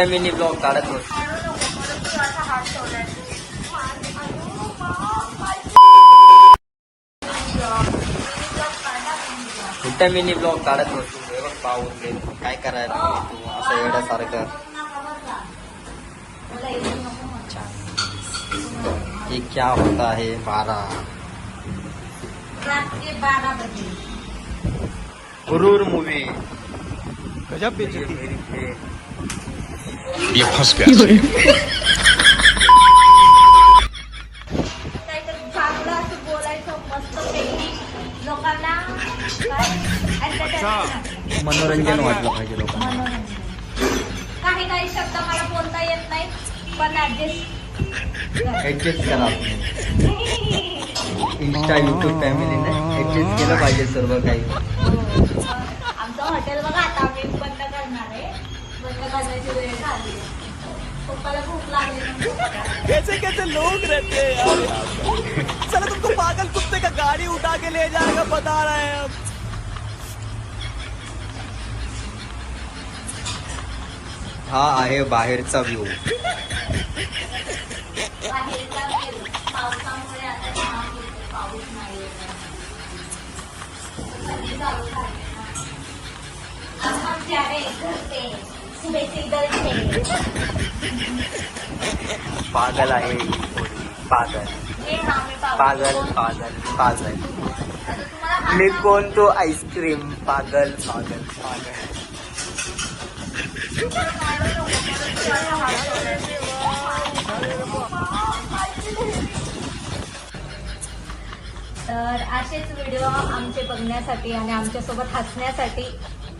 कुठे mini blog काढत होतो. कुठे मिनी ब्लॉग काढत होतो. पाऊस. काय करायला तू असं छान हे क्या होता है बारा. हुरूर मूवी. गजब बेइज्जती. काय? entertainment. मनोरंजन वाटलं पाहिजे लोकांना. काही काही शब्द मला बोलता येत नाही पण ऍडजस्ट ऍडजस्ट करा. इंस्टा युट्यूब फॅमिलीने ऍडजस्ट केलं पाहिजे सर्व काही आमचं हॉटेल बघा आता आम्ही बंद करणार आहे बंद करण्याची वेळ झाली आहे. पप्पाला भूक लागली नव्हती. कैसे कैसे लोग रहते हैं? साला तुमको पागल कुत्ते का गाड़ी उठा के ले जाएगा बता रहे हैं हम हा आहे बाहेरचा व्ह्यू बाहेरचा वेळ. पावसामुळे आता पागल आहे पागल. पागल पागल पागल. मी कोणतो आईस्क्रीम पागल पागल पागल. तर असेच व्हिडिओ आमचे बघण्यासाठी आणि आमच्यासोबत हसण्यासाठी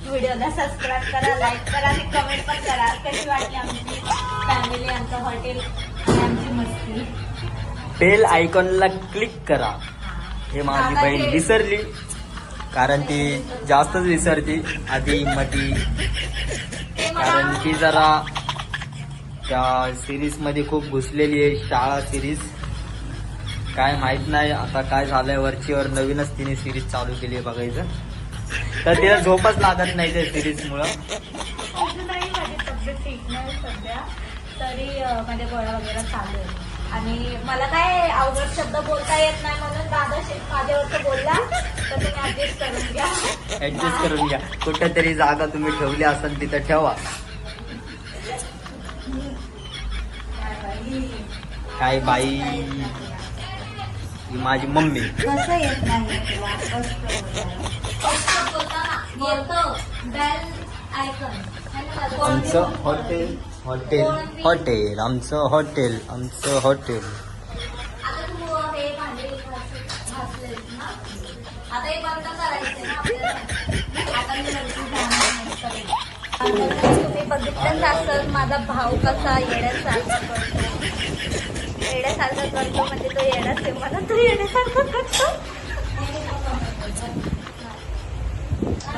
व्हिडिओला सबस्क्राईब करा लाईक करा आणि कमेंट पण करा. कशी वाटली आमची फॅमिली आमचं हॉटेल आणि आमची मस्ती. बेल आयकॉनला क्लिक करा. हे माझी बहीण विसरली. कारण ती जास्तच विसरती. आधी मधी. ते मला कारण ती जरा त्या सिरीजमध्ये खूप घुसलेली आहे शाळा सिरीज काय माहीत नाही आता काय झालंय वरचीवर नवीनच तिने सिरीज चालू केली आहे बघायचं. तर तिला झोपच लागत नाही त्या सिरीज मुळे. तरी अं, माझ्या गोळ्या वगैरे चालू आहे आणि मला काय अवघड शब्द बोलता येत नाही म्हणून दादा शेठ माझ्यावरचं बोलला. तर तुम्ही ऍडजस्ट करून घ्या. ऍडजस्ट करून घ्या. कुठेतरी जागा तुम्ही ठेवली असेल तिथं ठेवा. काय बाई? ही माझी मम्मी. कसं येत नाही येतो बेल आयकन आमचं हॉटेल हॉटेल हॉटेल आमचं हॉटेल आमचं हॉटेल आता तू हे भांडे घास- घासलेस ना? आता हे बंद करायचे ना आपल्याला? आता मी वरती जाणार नाही करेल. आता तुम्ही बघितलंच असेल माझा भाऊ कसा येण्यासारखा करतो. येण्यासारखं करतो म्हणजे तो येण्याच आहे मला तो येण्यासारखं करतो.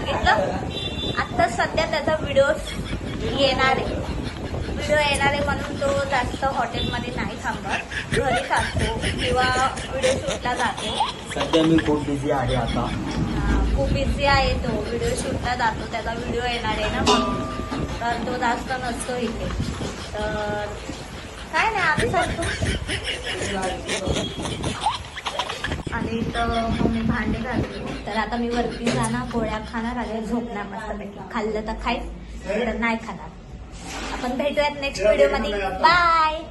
बघितलं आता सध्या त्याचा व्हिडिओ येणार आहे. व्हिडिओ येणार आहे म्हणून तो जास्त हॉटेलमध्ये नाही थांबत. घरीच असतो किंवा व्हिडिओ शूटला जातो. सध्या मी खूप बिझी आहे आता. खूप बिझी आहे तो. व्हिडिओ शूटला जातो. त्याचा व्हिडिओ येणार आहे ना म्हणून. तर तो जास्त नसतो इथे. तर काय नाही आम्ही सांगतो. आणि तर मग मी भांडे घालते तर आता मी वरती जाणार गोळ्या खाणार आणि झोपणार मस्तपैकी. खाल्लं तर खाईच तर नाही खाणार. आपण भेटूयात नेक्स्ट व्हिडिओमध्ये. बाय